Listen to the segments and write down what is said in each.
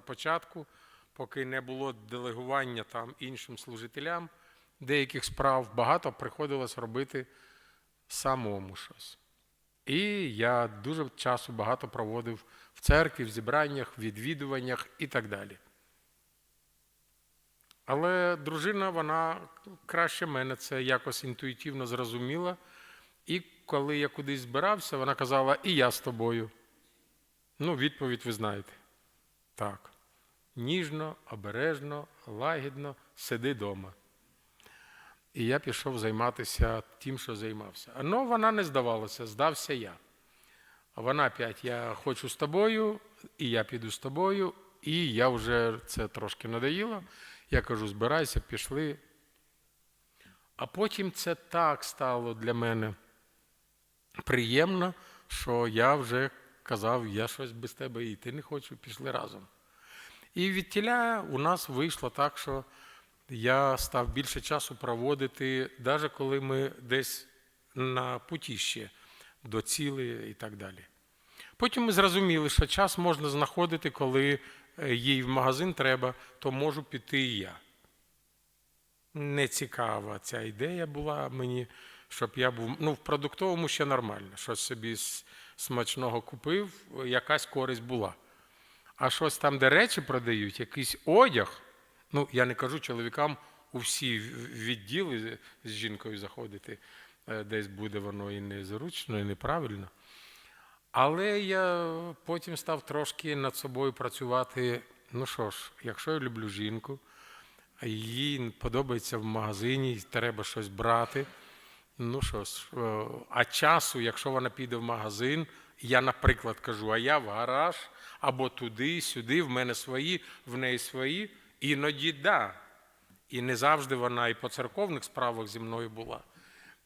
на початку, поки не було делегування там іншим служителям деяких справ, багато приходилось робити самому щось. І я дуже часу багато проводив в церкві, в зібраннях, відвідуваннях і так далі. Але дружина, вона краще мене це якось інтуїтивно зрозуміла. І коли я кудись збирався, вона казала, і я з тобою. Ну, відповідь ви знаєте. Так. Ніжно, обережно, лагідно, сиди вдома. І я пішов займатися тим, що займався. Ну, вона не здавалася, здався я. А вона опять, я хочу з тобою, і я піду з тобою, і я вже це трошки надоїло. Я кажу, збирайся, пішли. А потім це так стало для мене приємно, що я вже казав, я щось без тебе йти не хочу, пішли разом. І від тіля у нас вийшло так, що я став більше часу проводити, навіть коли ми десь на путі ще до цілі і так далі. Потім ми зрозуміли, що час можна знаходити, коли е, їй в магазин треба, то можу піти і я. Не цікава ця ідея була мені, щоб я був. Ну, в продуктовому ще нормально. Щось собі смачного купив, якась користь була. А щось там, де речі продають, якийсь одяг. Ну, я не кажу чоловікам у всі відділи з жінкою заходити, е, десь буде воно і незручно, і неправильно. Але я потім став трошки над собою працювати. Ну що ж, якщо я люблю жінку, їй подобається в магазині, треба щось брати. Ну що ж, е, а часу, якщо вона піде в магазин, я, наприклад, кажу, а я в гараж або туди, сюди, в мене свої, в неї свої, іноді да. І не завжди вона і по церковних справах зі мною була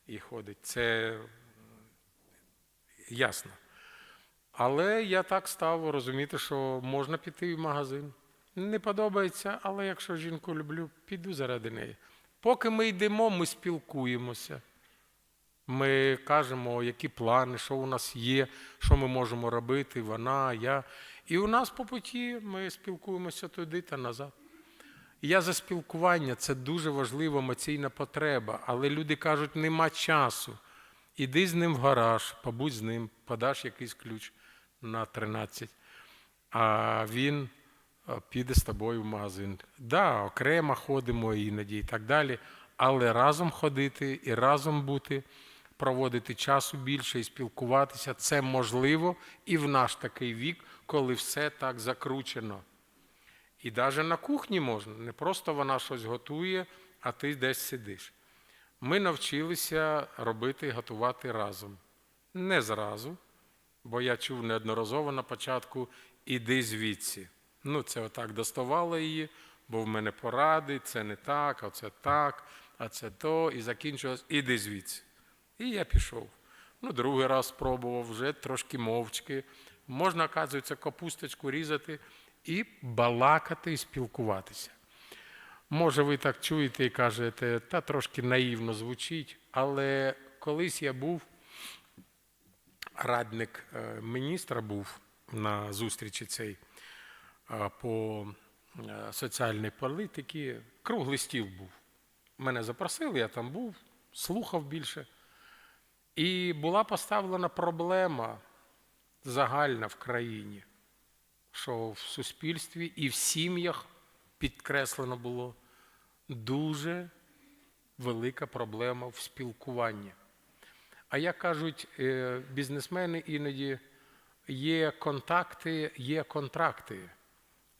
і ходить. Це ясно. Але я так став розуміти, що можна піти в магазин. Не подобається, але якщо жінку люблю, піду заради неї. Поки ми йдемо, ми спілкуємося. Ми кажемо, які плани, що у нас є, що ми можемо робити, вона, я. І у нас по путі ми спілкуємося туди та назад. Я за спілкування це дуже важлива емоційна потреба, але люди кажуть, нема часу. Іди з ним в гараж, побудь з ним, подаш якийсь ключ на 13, а він піде з тобою в магазин. Да, окремо ходимо іноді і так далі, але разом ходити і разом бути, проводити часу більше і спілкуватися це можливо і в наш такий вік, коли все так закручено. І навіть на кухні можна, не просто вона щось готує, а ти десь сидиш. Ми навчилися робити і готувати разом. Не зразу, бо я чув неодноразово на початку іди звідси. Ну, це отак доставало її, бо в мене поради, це не так, а це так, а це то, і закінчилось, іди звідси. І я пішов. Ну, другий раз спробував вже трошки мовчки. Можна, оказується, капусточку різати і балакати, і спілкуватися. Може, ви так чуєте і кажете, та трошки наївно звучить, але колись я був, радник е, міністра був на зустрічі цей е, по е, соціальній політиці, круглий стіл був. Мене запросили, я там був, слухав більше. І була поставлена проблема загальна в країні, що в суспільстві і в сім'ях підкреслено було дуже велика проблема в спілкуванні. А як кажуть е, бізнесмени іноді, є контакти, є контракти.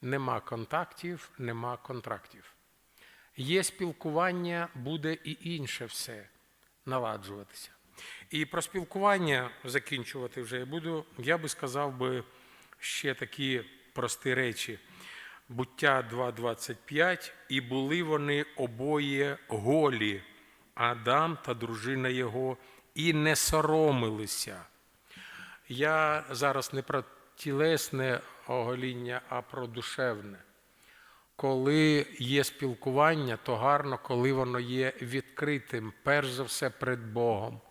Нема контактів, нема контрактів. Є спілкування, буде і інше все наладжуватися. І про спілкування закінчувати вже я буду. Я би сказав би ще такі прості речі. Буття 2.25, і були вони обоє голі, Адам та дружина його, і не соромилися. Я зараз не про тілесне огоління, а про душевне. Коли є спілкування, то гарно, коли воно є відкритим, перш за все перед Богом,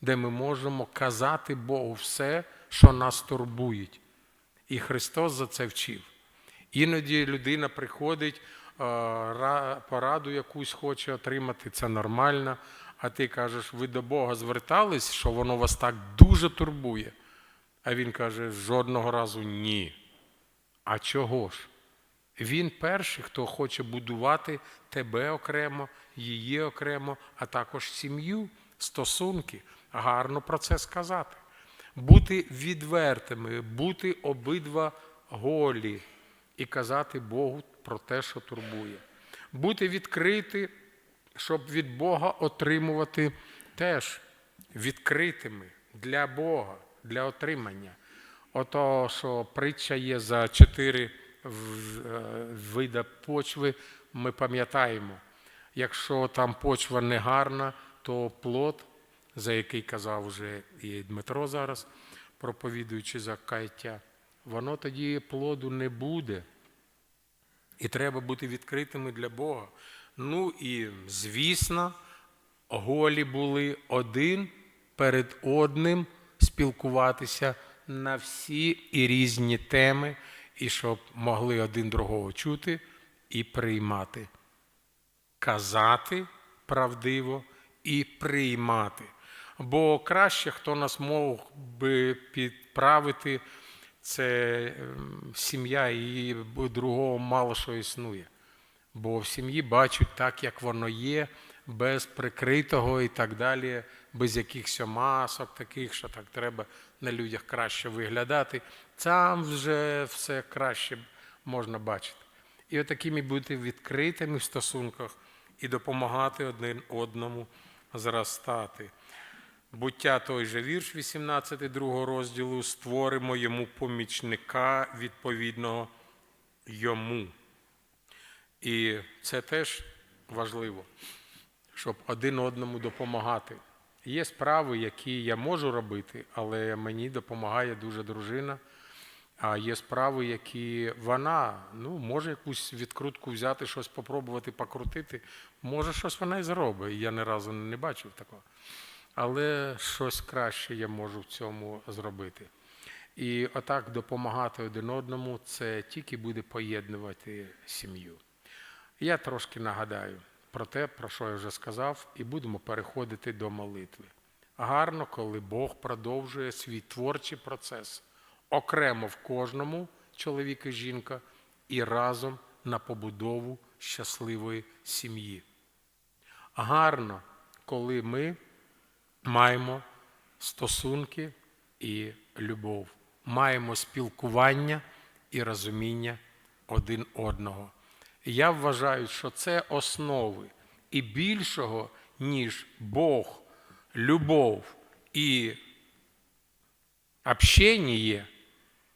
де ми можемо казати Богу все, що нас турбує. І Христос за це вчив. Іноді людина приходить, пораду якусь хоче отримати, це нормально. А ти кажеш, ви до Бога звертались, що воно вас так дуже турбує. А він каже, жодного разу ні. А чого ж? Він перший, хто хоче будувати тебе окремо, її окремо, а також сім'ю, стосунки. Гарно про це сказати. Бути відвертими, бути обидва голі і казати Богу про те, що турбує. Бути відкриті, щоб від Бога отримувати теж відкритими для Бога, для отримання. Ото, що притча є за чотири е, вида почви, ми пам'ятаємо. Якщо там почва не гарна, то плод, за який казав вже і Дмитро зараз, проповідуючи за каяття, воно тоді плоду не буде. І треба бути відкритими для Бога. Ну і, звісно, голі були один перед одним спілкуватися на всі і різні теми, і щоб могли один другого чути і приймати. Казати правдиво і приймати. Бо краще, хто нас мог би підправити, це ем, сім'я, і другого мало що існує. Бо в сім'ї бачать так, як воно є, без прикритого і так далі, без якихось масок таких, що так треба на людях краще виглядати. Там вже все краще можна бачити. І отакими бути відкритими в стосунках і допомагати один одному зростати. Буття той же вірш 18 другого розділу створимо йому помічника відповідного йому. І це теж важливо, щоб один одному допомагати. Є справи, які я можу робити, але мені допомагає дуже дружина. А є справи, які вона ну, може якусь відкрутку взяти, щось попробувати покрутити. Може, щось вона і зробить. Я ні разу не бачив такого. Але щось краще я можу в цьому зробити. І отак допомагати один одному це тільки буде поєднувати сім'ю. Я трошки нагадаю про те, про що я вже сказав, і будемо переходити до молитви. Гарно, коли Бог продовжує свій творчий процес окремо в кожному чоловік і жінка, і разом на побудову щасливої сім'ї. Гарно, коли ми маємо стосунки і любов, маємо спілкування і розуміння один одного. Я вважаю, що це основи і більшого, ніж Бог, любов і общення,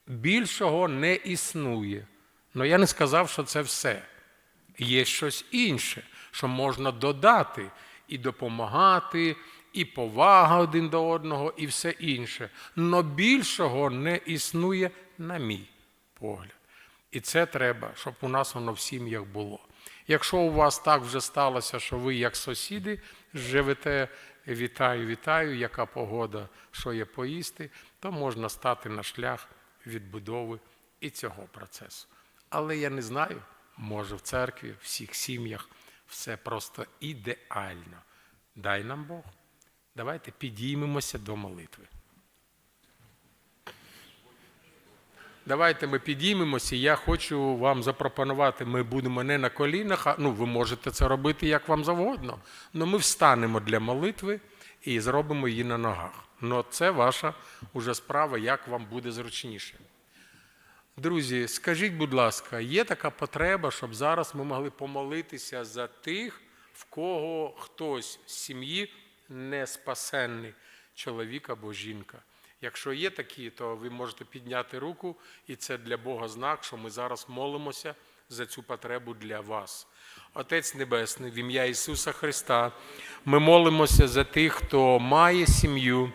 більшого не існує. Але я не сказав, що це все. Є щось інше, що можна додати і допомагати, і повага один до одного, і все інше. Но більшого не існує, на мій погляд. І це треба, щоб у нас воно в сім'ях було. Якщо у вас так вже сталося, що ви, як сусіди, живете, вітаю, вітаю, яка погода, що є поїсти, то можна стати на шлях відбудови і цього процесу. Але я не знаю, може в церкві, в всіх сім'ях все просто ідеально. Дай нам Бог. Давайте підіймемося до молитви. Давайте ми підіймемося. Я хочу вам запропонувати, ми будемо не на колінах, а ну, ви можете це робити як вам завгодно. але ми встанемо для молитви і зробимо її на ногах. Ну, це ваша уже справа, як вам буде зручніше. Друзі, скажіть, будь ласка, є така потреба, щоб зараз ми могли помолитися за тих, в кого хтось з сім'ї не спасенний, чоловік або жінка. Якщо є такі, то ви можете підняти руку, і це для Бога знак, що ми зараз молимося за цю потребу для вас. Отець Небесний, в ім'я Ісуса Христа, ми молимося за тих, хто має сім'ю,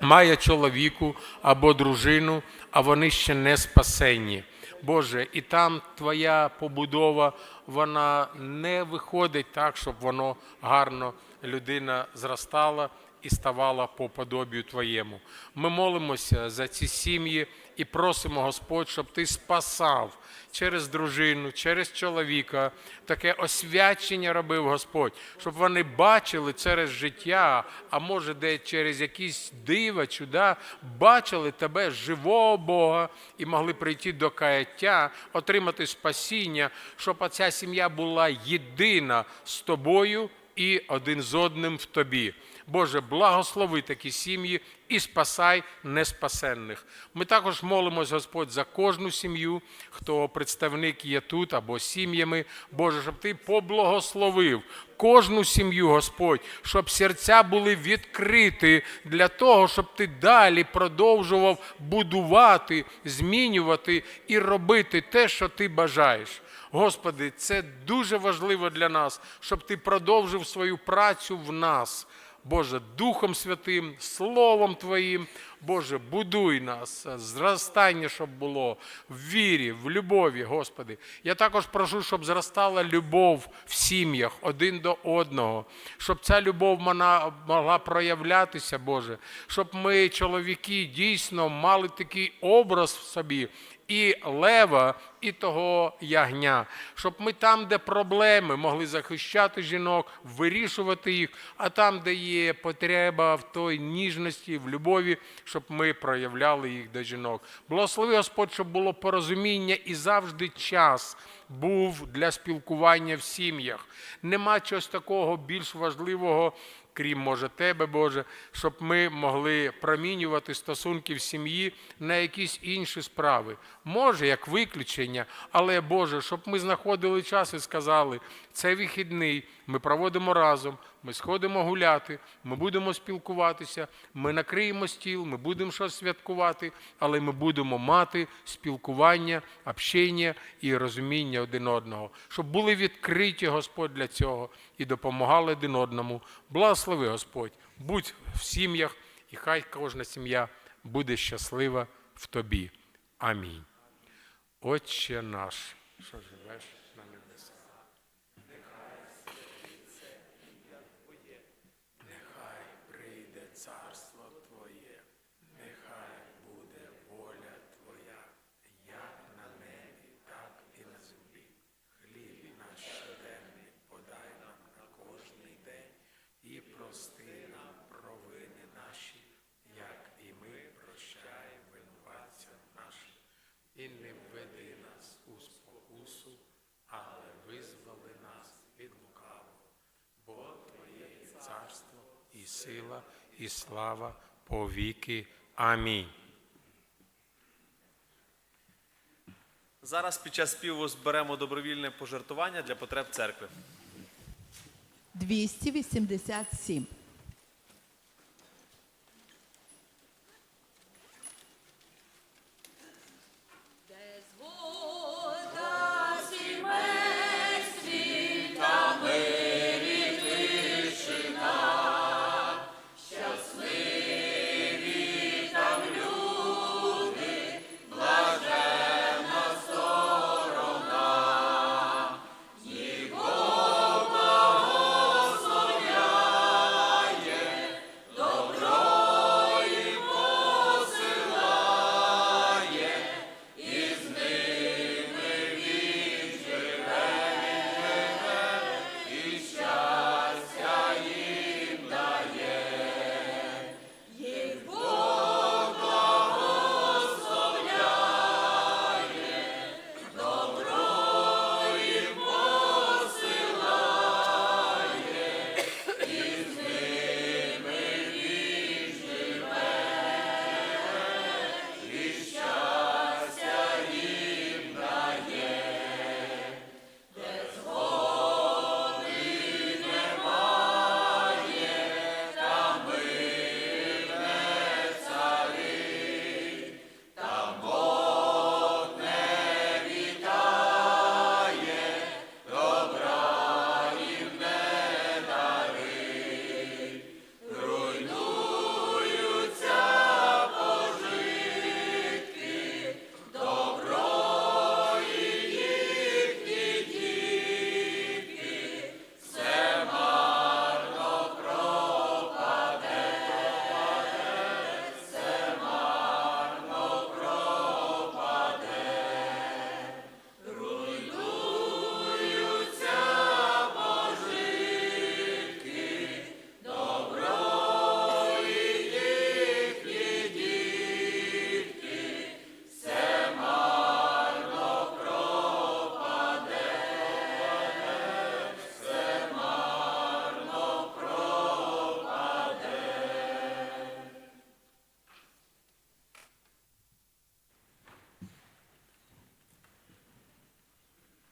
має чоловіку або дружину, а вони ще не спасенні. Боже, і там твоя побудова, вона не виходить так, щоб воно гарно людина зростала і ставала по подобію Твоєму. Ми молимося за ці сім'ї і просимо, Господь, щоб Ти спасав через дружину, через чоловіка. Таке освячення робив Господь, щоб вони бачили через життя, а може, де через якісь дива, чуда, бачили тебе живого Бога і могли прийти до каяття, отримати спасіння, щоб оця сім'я була єдина з тобою і один з одним в тобі. Боже, благослови такі сім'ї і спасай неспасенних. Ми також молимось, Господь, за кожну сім'ю, хто представник є тут або сім'ями. Боже, щоб ти поблагословив кожну сім'ю, Господь, щоб серця були відкриті для того, щоб ти далі продовжував будувати, змінювати і робити те, що ти бажаєш. Господи, це дуже важливо для нас, щоб ти продовжив свою працю в нас. Боже, Духом Святим, Словом Твоїм, Боже, будуй нас, зростання, щоб було в вірі, в любові, Господи. Я також прошу, щоб зростала любов в сім'ях один до одного, щоб ця любов могла проявлятися, Боже, щоб ми, чоловіки, дійсно мали такий образ в собі і лева, і того ягня, щоб ми там, де проблеми, могли захищати жінок, вирішувати їх, а там, де є потреба в той ніжності, в любові, щоб ми проявляли їх до жінок. Благослови Господь, щоб було порозуміння і завжди час був для спілкування в сім'ях. Нема чогось такого більш важливого крім може тебе, Боже, щоб ми могли промінювати стосунки в сім'ї на якісь інші справи. Може, як виключення, але Боже, щоб ми знаходили час і сказали, це вихідний, ми проводимо разом, ми сходимо гуляти, ми будемо спілкуватися, ми накриємо стіл, ми будемо щось святкувати, але ми будемо мати спілкування, общення і розуміння один одного, щоб були відкриті Господь для цього і допомагали один одному. Благослови Господь, будь в сім'ях, і хай кожна сім'я буде щаслива в тобі. Амінь. Отче наш, що живеш на небесах. Нехай прийде царство Твоє, нехай буде воля Твоя, як на небі, так і на землі. Хліб наш щоденний подай нам на кожний день і прости нам провини наші, як і ми прощаємо винуватцям нашим. І не введи нас у спокусу, але визволи нас від лукавого. Бо Твоє є царство і сила, і слава по віки. Амінь. Зараз під час співу зберемо добровільне пожертвування для потреб церкви. 287.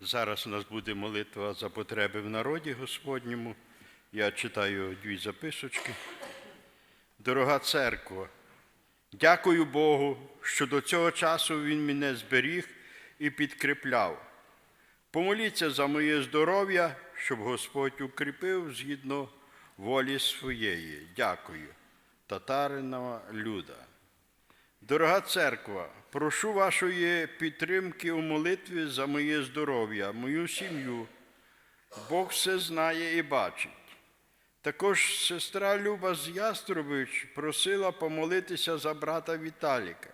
Зараз у нас буде молитва за потреби в народі Господньому. Я читаю дві записочки. Дорога церква, дякую Богу, що до цього часу Він мене зберіг і підкріпляв. Помоліться за моє здоров'я, щоб Господь укріпив згідно волі своєї. Дякую. Татаринова Люда. Дорога церква, прошу вашої підтримки у молитві за моє здоров'я, мою сім'ю. Бог все знає і бачить. Також сестра Люба з Яструбич просила помолитися за брата Віталіка.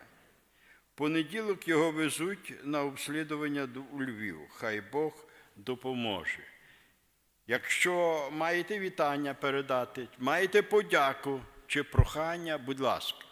Понеділок його везуть на обслідування у Львів. Хай Бог допоможе. Якщо маєте вітання передати, маєте подяку чи прохання, будь ласка.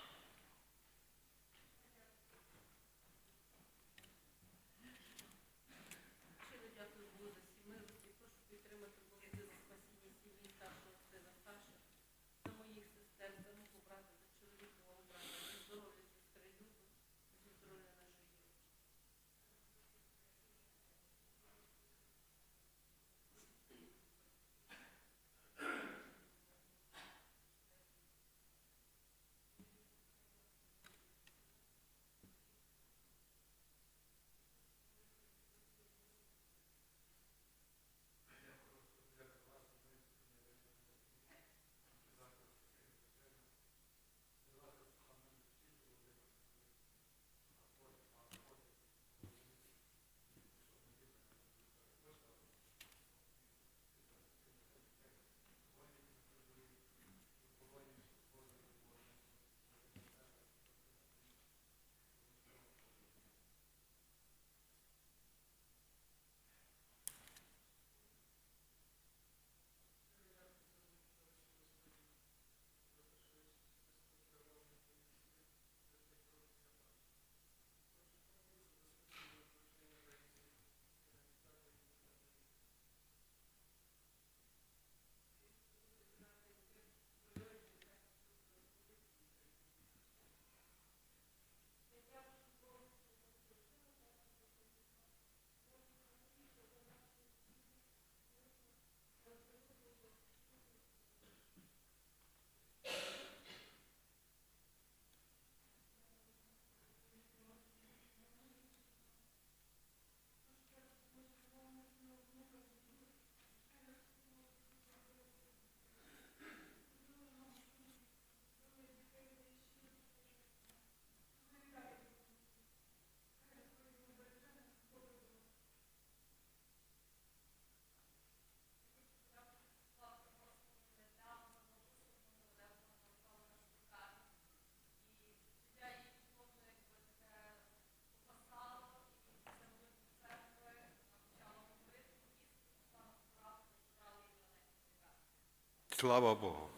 Слава Богу.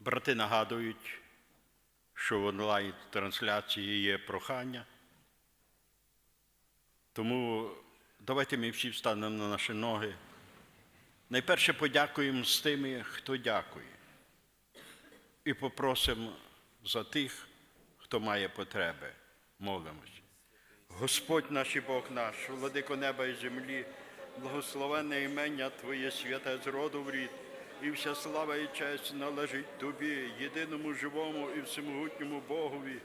Брати нагадують, що в онлайн-трансляції є прохання. Тому давайте ми всі встанемо на наші ноги. Найперше подякуємо з тими, хто дякує. І попросимо за тих, хто має потреби. Молимось. Господь наш і Бог наш, владико неба і землі, благословенне імення Твоє святе з роду в рід, і вся слава і честь належить Тобі, єдиному живому і всемогутньому Богові.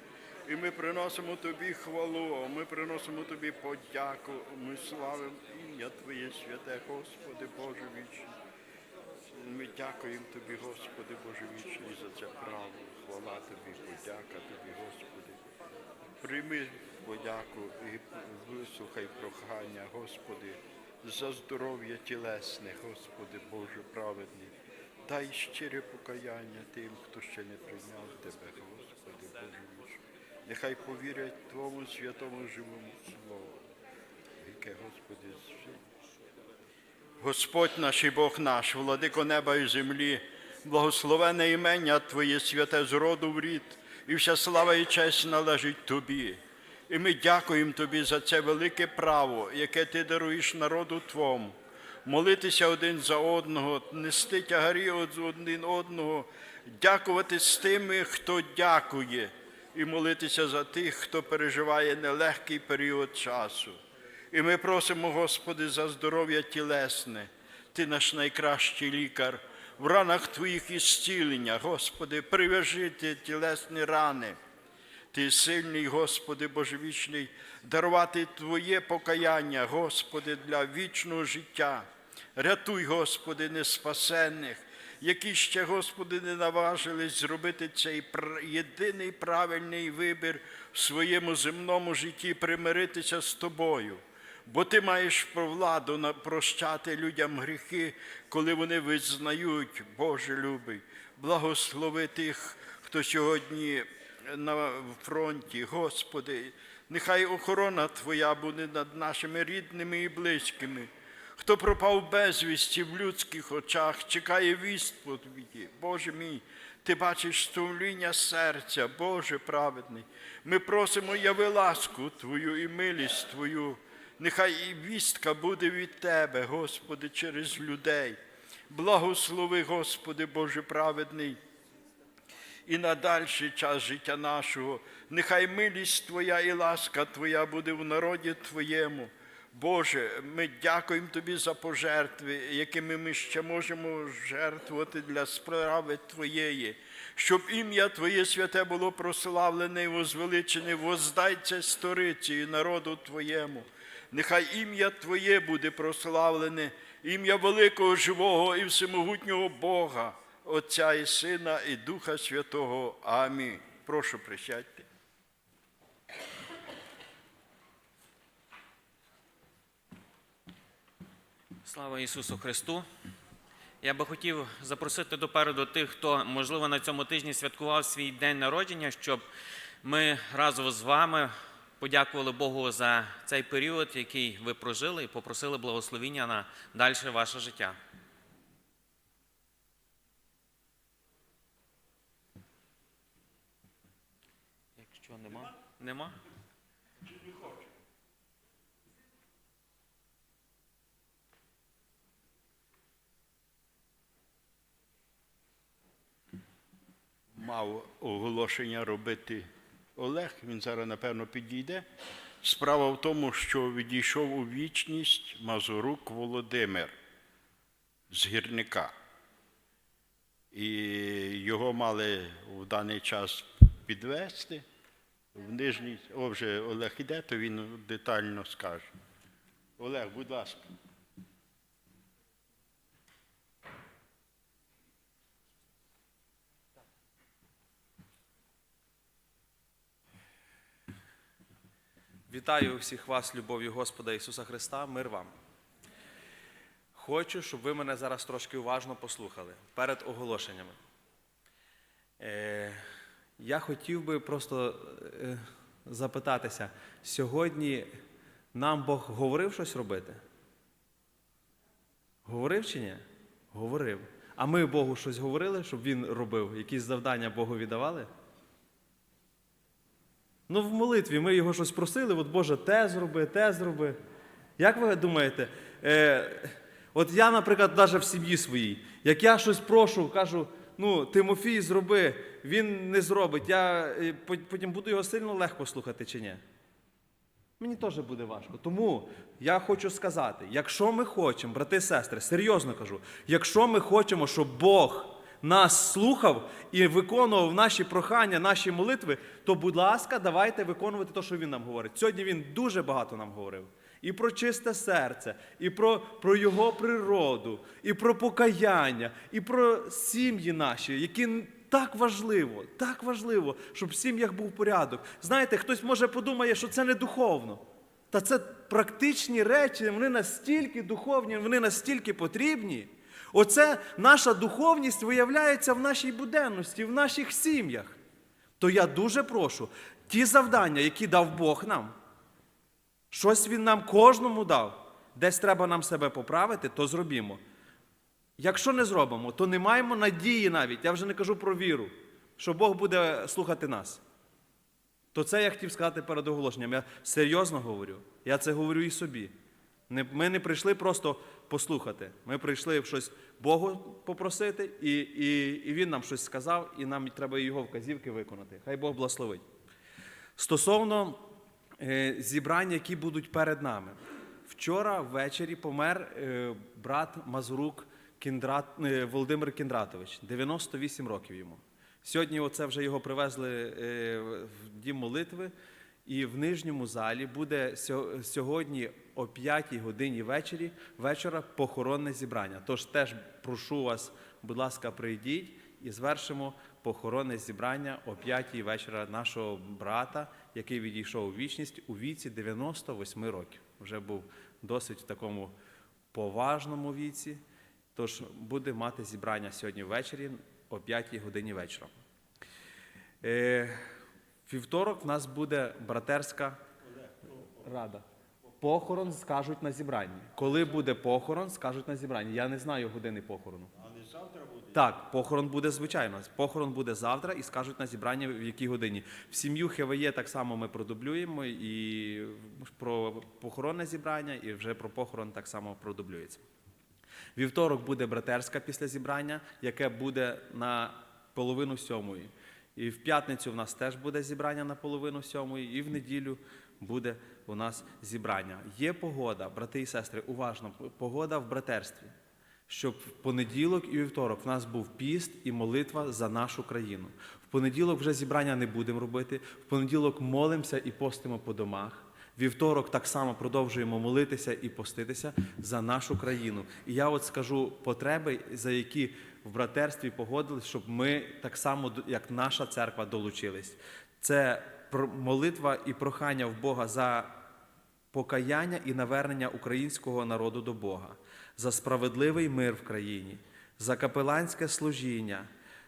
І ми приносимо Тобі хвалу, ми приносимо Тобі подяку, ми славимо ім'я Твоє святе, Господи Боже вічний. Ми дякуємо Тобі, Господи Боже вічний, за це право. Хвала Тобі, подяка Тобі, Господи. Прийми подяку і вислухай прохання, Господи, за здоров'я тілесне, Господи Боже праведний. Дай щире покаяння тим, хто ще не прийняв Тебе, Господи. Нехай повірять Твому святому живому Слову, яке, Господи, звільнить. Господь наш і Бог наш, владико неба і землі, Благословене імення Твоє святе з роду в рід, і вся слава і честь належить Тобі. І ми дякуємо Тобі за це велике право, яке Ти даруєш народу Твому. Молитися один за одного, нести тягарі один одного, дякувати з тими, хто дякує, і молитися за тих, хто переживає нелегкий період часу. І ми просимо, Господи, за здоров'я тілесне. Ти наш найкращий лікар. В ранах Твоїх і зцілення, Господи, прив'яжи ті тілесні рани. Ти сильний, Господи, Божевічний, дарувати Твоє покаяння, Господи, для вічного життя. Рятуй, Господи, неспасенних, які ще, Господи, не наважились зробити цей єдиний правильний вибір в своєму земному житті, примиритися з Тобою. Бо ти маєш про владу прощати людям гріхи, коли вони визнають, Боже любий, благослови тих, хто сьогодні на фронті, Господи, нехай охорона Твоя буде над нашими рідними і близькими. Хто пропав безвісті в людських очах, чекає відповіді. Боже мій, ти бачиш стумління серця, Боже праведний. Ми просимо, яви ласку Твою і милість Твою. Нехай і вістка буде від Тебе, Господи, через людей. Благослови, Господи, Боже праведний і на дальший час життя нашого. Нехай милість Твоя і ласка Твоя буде в народі Твоєму. Боже, ми дякуємо Тобі за пожертви, якими ми ще можемо жертвувати для справи Твоєї, щоб ім'я Твоє святе було прославлене і возвеличене, воздай це сториці і народу Твоєму. Нехай ім'я Твоє буде прославлене, ім'я великого живого і всемогутнього Бога. Отця і Сина, і Духа Святого. Амінь. Прошу присядьте. Слава Ісусу Христу! Я би хотів запросити допереду тих, хто, можливо, на цьому тижні святкував свій день народження, щоб ми разом з вами подякували Богу за цей період, який ви прожили, і попросили благословіння на дальше ваше життя. Якщо нема, нема. Мав оголошення робити Олег, він зараз, напевно, підійде. Справа в тому, що відійшов у вічність Мазурук Володимир з гірника. І його мали в даний час підвести в нижній. О, вже Олег іде, то він детально скаже. Олег, будь ласка. Вітаю всіх вас, любов'ю Господа Ісуса Христа, мир вам. Хочу, щоб ви мене зараз трошки уважно послухали перед оголошеннями. Е, я хотів би просто е, запитатися, сьогодні нам Бог говорив щось робити? Говорив чи ні? Говорив. А ми Богу щось говорили, щоб Він робив? Якісь завдання Богу віддавали? Ну, в молитві ми його щось просили, от Боже, те зроби, те зроби. Як ви думаєте? Е, от я, наприклад, навіть в сім'ї своїй, як я щось прошу, кажу, ну, Тимофій, зроби, він не зробить, я е, потім буду його сильно легко слухати чи ні? Мені теж буде важко. Тому я хочу сказати: якщо ми хочемо, брати і сестри, серйозно кажу, якщо ми хочемо, щоб Бог нас слухав і виконував наші прохання, наші молитви, то, будь ласка, давайте виконувати те, що Він нам говорить. Сьогодні він дуже багато нам говорив. І про чисте серце, і про, про його природу, і про покаяння, і про сім'ї наші, які так важливо, так важливо, щоб в сім'ях був порядок. Знаєте, хтось може подумає, що це не духовно. Та це практичні речі, вони настільки духовні, вони настільки потрібні. Оце наша духовність виявляється в нашій буденності, в наших сім'ях. То я дуже прошу, ті завдання, які дав Бог нам, щось Він нам кожному дав, десь треба нам себе поправити, то зробімо. Якщо не зробимо, то не маємо надії навіть, я вже не кажу про віру, що Бог буде слухати нас. То це я хотів сказати перед оголошенням. Я серйозно говорю. Я це говорю і собі. Ми не прийшли просто послухати. Ми прийшли щось Богу попросити, і, і, і Він нам щось сказав, і нам треба його вказівки виконати. Хай Бог благословить. Стосовно е, зібрань, які будуть перед нами. Вчора ввечері помер е, брат Мазурук Кіндрат, е, Володимир Кіндратович, 98 років йому. Сьогодні оце вже його привезли е, в дім молитви, і в нижньому залі буде сьогодні о 5 годині вечері, вечора похоронне зібрання. Тож теж прошу вас, будь ласка, прийдіть і звершимо похоронне зібрання о 5 вечора нашого брата, який відійшов у вічність у віці 98 років. Вже був досить в такому поважному віці. Тож буде мати зібрання сьогодні ввечері о 5 годині вечора. Е, вівторок в нас буде братерська рада. Похорон скажуть на зібранні. Коли буде похорон, скажуть на зібранні. Я не знаю години похорону. А не завтра буде? Так, похорон буде звичайно. Похорон буде завтра і скажуть на зібранні в якій годині. В сім'ю ХВЄ так само ми продублюємо і про похоронне зібрання, і вже про похорон так само продублюється. Вівторок буде братерська після зібрання, яке буде на половину сьомої. І в п'ятницю в нас теж буде зібрання на половину сьомої, і в неділю буде у нас зібрання. Є погода, брати і сестри, уважно, погода в братерстві, щоб в понеділок і вівторок в нас був піст і молитва за нашу країну. В понеділок вже зібрання не будемо робити. В понеділок молимося і постимо по домах. Вівторок так само продовжуємо молитися і поститися за нашу країну. І я от скажу потреби, за які в братерстві погодились, щоб ми так само, як наша церква, долучились. Це молитва і прохання в Бога за покаяння і навернення українського народу до Бога, за справедливий мир в країні, за капеланське служіння,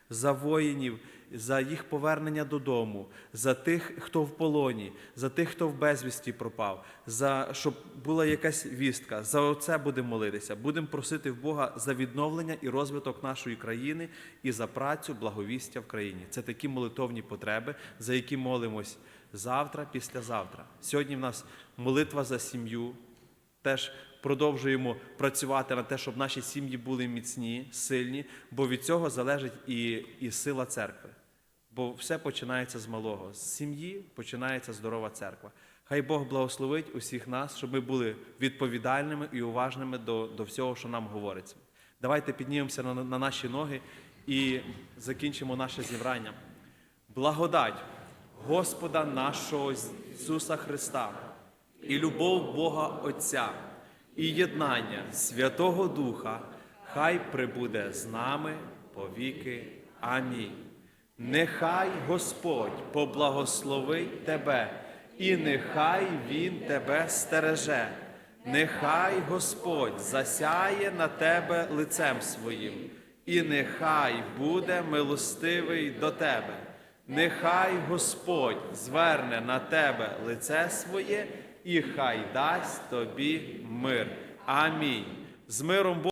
за воїнів, за їх повернення додому, за тих, хто в полоні, за тих, хто в безвісті пропав, за щоб була якась вістка. За оце будемо молитися. Будемо просити в Бога за відновлення і розвиток нашої країни і за працю благовістя в країні. Це такі молитовні потреби, за які молимось завтра, післязавтра. Сьогодні в нас молитва за сім'ю. Теж продовжуємо працювати на те, щоб наші сім'ї були міцні, сильні, бо від цього залежить і, і сила церкви. Бо все починається з малого. З сім'ї починається здорова церква. Хай Бог благословить усіх нас, щоб ми були відповідальними і уважними до, до всього, що нам говориться. Давайте піднімемося на, на наші ноги і закінчимо наше зібрання. Благодать Господа нашого Ісуса Христа і любов Бога Отця, і єднання Святого Духа, хай прибуде з нами повіки. Амінь. Нехай Господь поблагословить тебе, і нехай Він тебе стереже. Нехай Господь засяє на тебе лицем своїм, і нехай буде милостивий до тебе. Нехай Господь зверне на тебе лице своє, і хай дасть тобі мир. Амінь. З миром.